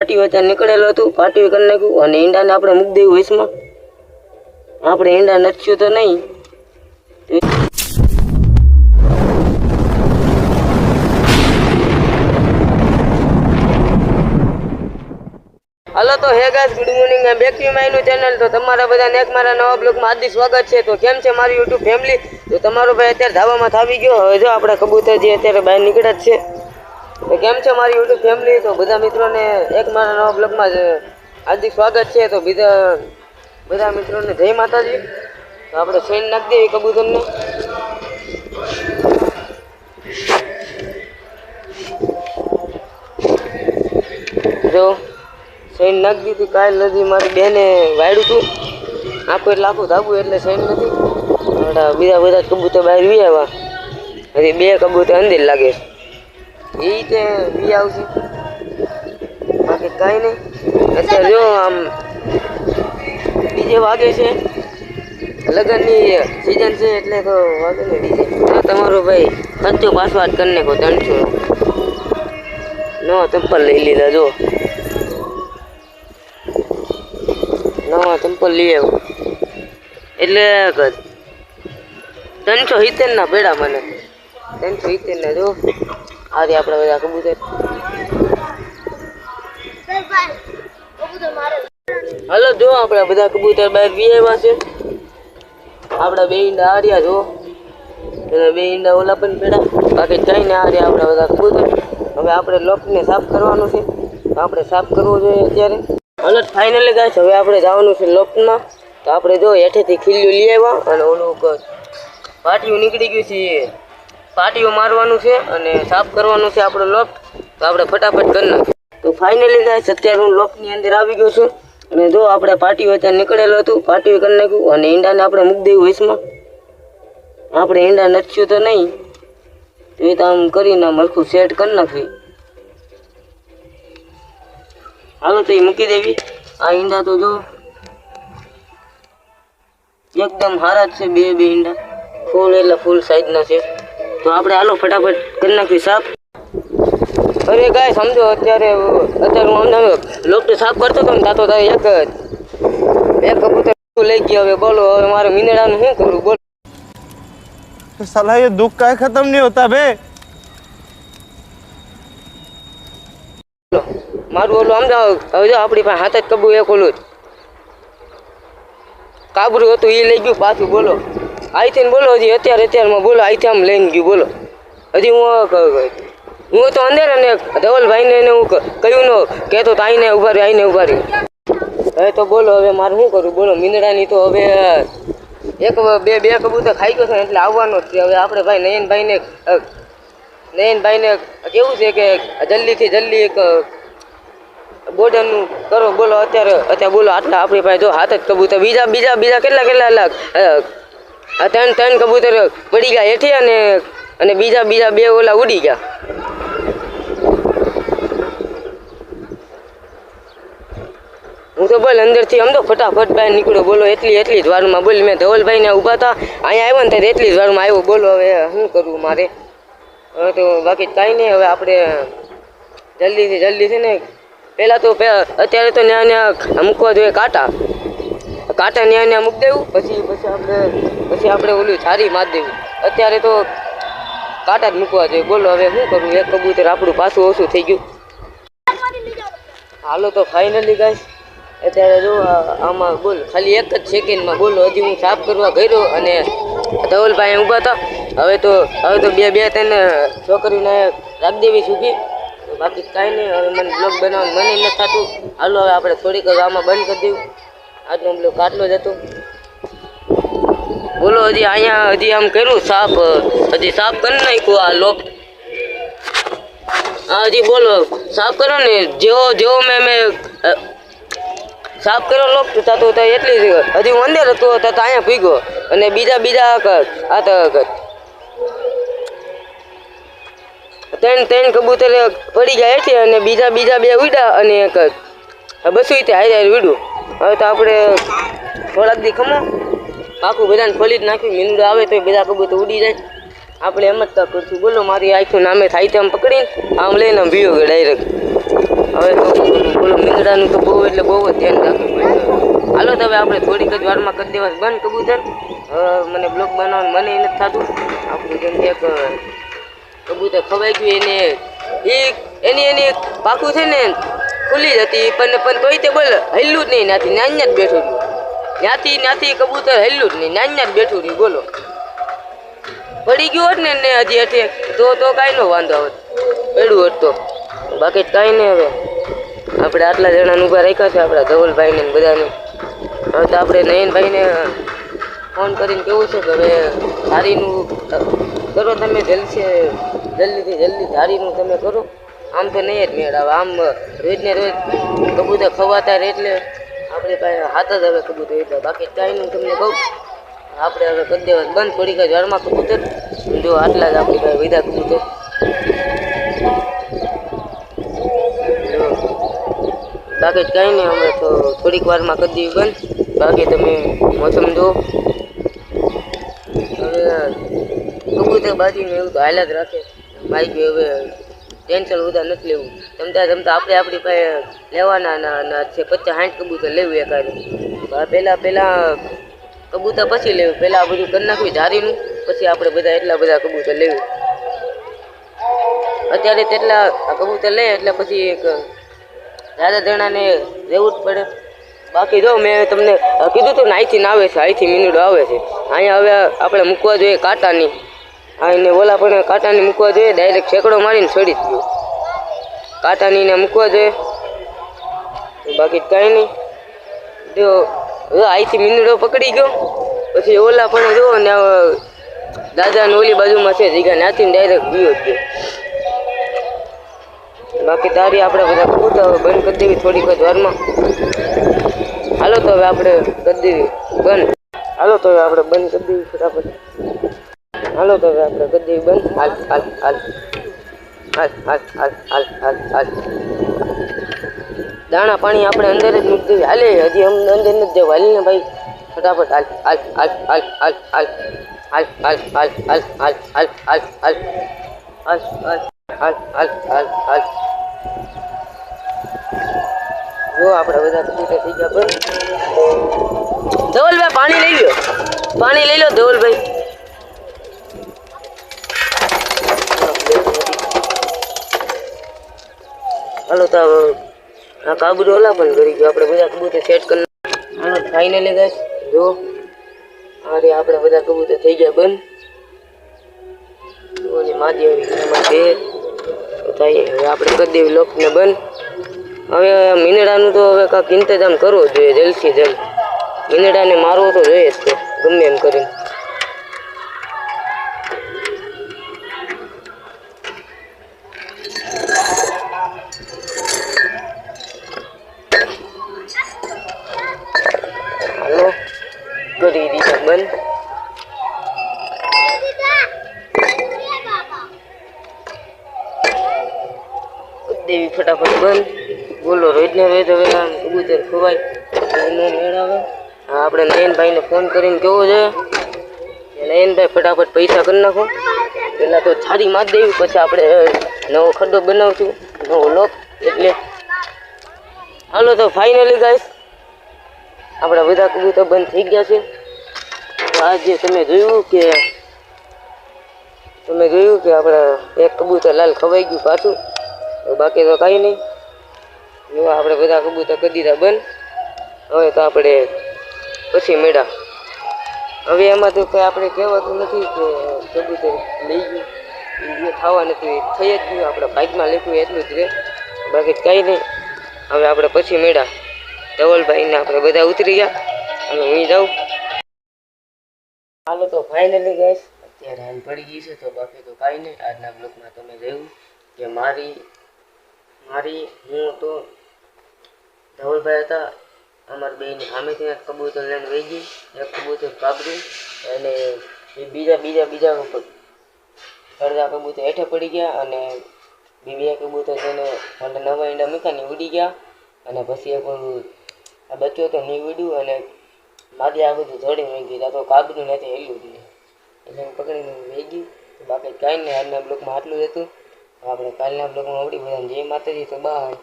પાટી વચ્ચે નીકળેલો હતું. પાટી કરી નાખ્યું. અને ઈંડાને આપણે મૂકી દેવું વૈશમાં આપણે ઈંડા નચ્યું તો નહીં. હલો, તો હે ગાઈસ ગુડ મોર્નિંગ આ બેક માયનું ચેનલ તો તમારા બધાને એક મારા નવા બ્લોગમાં હાર્દિક સ્વાગત છે. તો કેમ છે મારી યુટ્યુબ ફેમિલી તો તમારો ભાઈ અત્યારે ધાબામાં થાવી ગયો. હવે જો આપણે કબૂતર જે અત્યારે બહાર નીકળ્યા જ છે. તો કેમ છે મારી યુટ્યુબ ફેમિલી તો બધા મિત્રોને એક મારા નવા બ્લોગમાં જ હાર્દિક સ્વાગત છે. તો બીજા બધા મિત્રોને જય માતાજી. તો આપણે સૈન નાખી દઈએ કબૂતરને. જો, સૈન નાખી દીધી કાલ નથી મારી બેને વાળ્યું હતું આખું એટલે આખું ધાબું એટલે સૈન નથી. બીજા બધા કબૂતર બહાર વી આવ્યા. હજી બે કબૂતર અંદર લાગે એ રીતે વી આવશે. બાકી કાંઈ નહીં. અત્યારે જો આમ ડીજે વાગે છે. લગ્નની સિઝન છે એટલે તો વાગે ને ડીજે. તમારો ભાઈ ખર્ચો પાસવાદ કરી નાખો ત્રણસો નવા ચંપલ લઈ લીધા, જો. નવા ચંપલ લઈ આવ્યો. એટલે ત્રણસો સિત્તેર ના પેડા મને. ત્રણસો સિત્તેર ના જો. આજે આપણા બધા કબૂતર. હલો, જો આપણે બધા કબૂતર બહાર વી છે. આપણા બે ઈંડા આર્યા જો. અને બે ઈંડા ઓલા પણ પેડા. બાકી જઈને આર્યા આપણા બધા કબૂતર. હવે આપણે લોકને સાફ કરવાનું છે. આપણે સાફ કરવો જોઈએ અત્યારે. હલો ફાઇનલી ગાઈસ હવે આપણે જવાનું છે લોકમાં. તો આપણે જો હેઠેથી ખીલ્યું લઈ આવ્યા અને ઓલું પાટિયું નીકળી ગયું છે. પાટિયું મારવાનું છે અને સાફ કરવાનું છે આપણો લોફ્ટ તો આપણે ફટાફટ કરી નાખીએ. તો ફાઇનલી ગાઈસ અત્યારે હું લોફ્ટની અંદર આવી ગયો છું. અને જો આપણે પાટીઓ અત્યારે નીકળેલું હતું પાટીઓ કરી નાખ્યું અને ઈંડાને આપણે મૂકી દેવું વૈશમાં આપણે ઈંડા નચ્યું તો નહીં, તો એ તો આમ કરીને મરખું સેટ કરી નાખવી હાલો તો એ મૂકી દેવી. આ ઈંડા તો જો એકદમ હારા જ છે, બે બે ઈંડા. ફૂલ એટલે ફૂલ સાઈઝના છે. તો આપણે હાલો ફટાફટ કરી નાખીએ સાફ. અરે ગાય સમજો અત્યારે અત્યારે હું અમને લોકટ સાફ કરતો હતો ને તાતો તારે એક એક કબૂતર લઈ ગયો હવે બોલો હવે મારે મીંદડાનું શું કરું બોલો. સલાહ એ દુઃખ કાંઈ ખતમ નહીં હોતા બે મારું ઓલું સમજાવ હવે જો આપણી પાસે હાથ જ કબૂ એક ઓલું કાબરું હતું એ લઈ ગયું પાછું બોલો. અહીંથી બોલો હજી અત્યારે અત્યારમાં બોલો અહીંથી આમ લઈને ગયું, બોલો. હજી હું હું તો અંદર અને ધવલભાઈને એને હું કહ્યું ન, કહેતો તો આઈને ઊભા રહ્યો, આઈને ઊભા રહ્યો. હવે તો બોલો, હવે મારે શું કરું? બોલો, મીંદડાની તો હવે એક બે બે કબૂતર ખાઈ ગયો છે એટલે આવવાનો જ છે. હવે આપણે ભાઈ નયનભાઈને નયનભાઈને કેવું છે કે જલ્દીથી જલ્દી એક બોર્ડરનું કરો, બોલો અત્યારે અત્યારે બોલો, આટલા આપણી પાસે જો હાથ જ કબૂતર. બીજા બીજા બીજા કેટલા કેટલા લાખ આ ત્રણ ત્રણ કબૂતર પડી ગયા હેઠે અને અને બીજા બીજા બે ઓલા ઉડી ગયા. હું તો બોલ અંદરથી તો ફટાફટ બહાર નીકળ્યો, બોલો, એટલી એટલી જ વારમાં બોલ, મેં ધવલભાઈને ઊભા હતા. અહીંયા આવ્યો ને ત્યારે એટલી જ વારમાં આવ્યો, બોલો, હવે શું કરવું મારે? હવે તો બાકી કાંઈ નહીં, હવે આપણે જલ્દીથી જલ્દીથી ને, પહેલાં તો અત્યારે તો ન્યા ન્યા મૂકવા જોઈએ કાંટા. કાંટા ન્યા ન્યા મૂકી દેવું, પછી પછી આપણે પછી આપણે ઓલું છારી મારી દેવું. અત્યારે તો કાંટા જ મૂકવા જોઈએ. બોલો, હવે શું કરવું એક કબૂતર આપણું પાછું ઓછું થઈ ગયું. હાલો તો ફાઇનલી ગાઈશ અત્યારે જો આમાં બોલ, ખાલી એક જ સેકન્ડમાં બોલો. હજી હું સાફ કરવા ગયો અને ધવલભાઈ ઊભા હતા. હવે તો હવે તો બે બે, ત્રણ છોકરીને રાખી દેવી સૂકી બાકી કાંઈ નહીં. હવે મને બ્લોગ બનાવવાનું મને નથી થતું. હાલો, હવે આપણે થોડીક આમાં બંધ કરી દેવું આજનો બ્લોગ આટલો જ હતો. બોલો, હજી અહીંયા, હજી આમ કર્યું સાફ હજી સાફ કરી નાખ્યું આ લોક. હા, હજી બોલો સાફ કરો ને? જેવો જેવો મેં મેં સાફ કર્યો લોક, તો તો એટલી હજી હું અંદર હતો, તો અહીંયા ભીગો. અને બીજા બીજા આ તો ત્રણ ત્રણ કબૂતર પડી ગયા છે અને બીજા બીજા બે ઉડ્યા અને એક બસ રીતે હારે ઉડ્યું. હવે તો આપણે થોડાક દી ખમો. આખું બધાને ખોલી જ નાખ્યું મીંદું આવે તો બધા કબૂતર ઉડી જાય. આપણે એમ જ તક કરશું. બોલો, મારી આખું નામે થાય તેમ પકડીને આમ લઈને આમ ભીયો ડાયરેક્ટ હવે તો બોલો મીંદડાનું તો બહુ એટલે બહુ જ ધ્યાન પડે. હાલો, તો હવે આપણે થોડીક જ વારમાં કરી દેવા બંધ કબૂતર. મને બ્લોક બનાવવાનું મને એ નથી થતું. આપણું જેમ કે કબૂતર ખવાઈ ગયું, એને એ એની એની પાકું છે ને ખુલ્લી જ હતી, પણ પણ તોય તે બોલ હલ્યું જ નહીં, ત્યાંથી નાન્યા જ બેઠું રહ્યું. ત્યાંથી ત્યાંથી કબૂતર હલ્યું જ નહીં નાન્યા જ બેઠું રહ્યું, બોલો. પડી ગયું હોત ને હજી હઠે, તો તો કાંઈ નો વાંધો હોત. પડ્યું હોત તો. બાકી કાંઈ નહીં હવે. આપણે આટલા જણાને ઊભા રાખ્યા છે, આપણા ધવલભાઈને ને બધાને. હવે તો આપણે નયનભાઈને ફોન કરીને કેવું છે કે હવે ધારીનું કરો તમે જલ્દી જલ્દીથી જલ્દી ધારીનું તમે કરો. આમ તો નહીં જ મેળ આવે આમ રોજ ને રોજ કબૂતર ખવાતા રહે એટલે આપણી પાસે હાથ જ હવે કબૂતર. એટલે બાકી નહીં, તમને કહું. આપણે હવે કરી દેવા બંધ. પડી ગયા જળમાં કબૂતર. જો આટલા જ આપણી પાસે વિધા કબૂતર. બાકી કાંઈ નહીં અમે તો થોડીક વારમાં કરી દઈએ બંધ. બાકી તમે મોસમ જુઓ. હવે કબૂતર બાજીને એવું તો હાલ જ રાખે. બાઈક હવે ટેન્શન બધા નથી લેવું. જમતા જમતા આપણે આપણી પાસે લેવાના છે. પચાસ, સાઠ કબૂતર લેવું એકાદ. પહેલાં પહેલાં કબૂતર પછી લેવું. પહેલાં આ બધું કરી નાખવી ધારીનું પછી આપણે બધા એટલા બધા કબૂતર લેવું. અત્યારે તેટલા કબૂતર લે એટલે પછી એક દાદા જણાને રહેવું જ પડે. બાકી જો મેં તમને કીધું હતું ને અહીંથી ના આવે છે અહીંથી મિનિટો આવે છે. અહીંયા હવે આપણે મૂકવા જોઈએ કાંટાની. આને ઓલા પણ કાંટાની મૂકવા જોઈએ ડાયરેક્ટ છેકડો મારીને છોડી જ કાંટાનીને મૂકવા જોઈએ. બાકી કાંઈ નહીં. જો અહીંથી મીંદડો પકડી ગયો. પછી ઓલા પણ જુઓ ને દાદાને ઓલી બાજુમાં છે જગ્યા નાથી ડાયરેક્ટ ગયો જ બાકી તારી આપણે બધા ખૂબ બંધ કરી દેવી થોડીક જ વારમાં. હાલો તો હવે આપણે કરી દેવી બંધ. હાલો તો હવે આપણે બંધ કરી દેવી ફટાફટ. હાલો તો હવે આપણે કરી દેવી બંધ હાલ હાલ હાલ હાલ હાલ હાલ હાલ હાલ હાલ દાણા પાણી આપણે અંદર જ મૂકી દેવી હાલે હજી અમને અંદર નથી દેવું હાલ ને ભાઈ ફટાફટ હાલ હાલ હાલ હાલ હાલ હાલ હાલ હાલ હાલ હાલ હાલ હાલ હાલ હાલ હાલ હાલ હાલ હાલ હાલ જો આપણે બધા કબૂતર થઈ ગયા બંધ ધવલભાઈ પાણી લઈ લો પાણી લઈ લો ધવલભાઈ હાલો તો આ કાબુ ઓલા કરી ગયો. આપણે બધા કબૂતર સેટ કરી હાલો ફાઇનલી ગાઈસ જો અરે આપણે બધા કબૂતર થઈ ગયા બંધ. હવે આપણે તો હવે કાંઈક ઇંતજામ કરવો જોઈએ, જલ્દથી જલ્દ. મીંદડાને મારવો તો જોઈએ જ ગમે એમ કરીને. દેવી ફટાફટ બંધ. બોલો રોજને રોજ હવે આમ કબૂતર ખવાય. એનો મેળ આવે હા, આપણે નયનભાઈને ફોન કરીને કેવો છે? નયનભાઈ ફટાફટ પૈસા કરી નાખો. પહેલાં તો છારી મારી દેવી, પછી આપણે નવો ખડ્ડો બનાવશું. નવો લોક, એટલે. હાલો તો ફાઇનલી ગાઈસ આપણા બધા કબૂતર બંધ થઈ ગયા છે. તો આજે તમે જોયું કે, તમે જોયું કે આપણા એક કબૂતર લાલ ખવાઈ ગયું પાછું? બાકી તો કાંઈ નહીં. જો આપણે બધા કબૂતર કરી દીધા બંધ, હવે તો આપણે પછી મેળા. હવે એમાં તો કંઈ આપણે કહેવાતું નથી કે કબૂતર લઈ ગયું. જે થવા નથી થઈ જ ગયું, આપણા ભાગમાં લખ્યું એટલું જ રહે બાકી કાંઈ નહીં. હવે આપણે પછી મેળા. ધવલભાઈને આપણે બધા ઉતરી ગયા. અને હું જાઉં. હાલો તો ફાઇનલી ગઈશ અત્યારે એમ પડી ગઈ છે, તો બાકી તો કાંઈ નહીં. આજના બ્લોગમાં તમે જોયું કે મારી મારી, હું તો ધવલભાઈ હતા, અમારી બેની સામેથી એક કબૂતર લઈને વહી ગઈ, એક કબૂતર કાબરું અને એ બીજા બીજા બીજા અડધા કબૂતર હેઠે પડી ગયા અને બી, બે કબૂતર તેને એટલે નવા ઈંડા મૂક્યા ને ઉડી ગયા અને પછી એક પણ આ બચ્યો તો નહીં ઉડ્યું અને મારી આ બધું જડી મૂકી ગયું તો કાબરું નથી હેલ્યું જ નહીં. પકડીને વહી ગયું. બાકી કાંઈ નહીં આજના બ્લોકમાં આટલું જ હતું. આપણે કાલના બ્લોકમાં આવડી બધાને. જય માતાજી તો બાય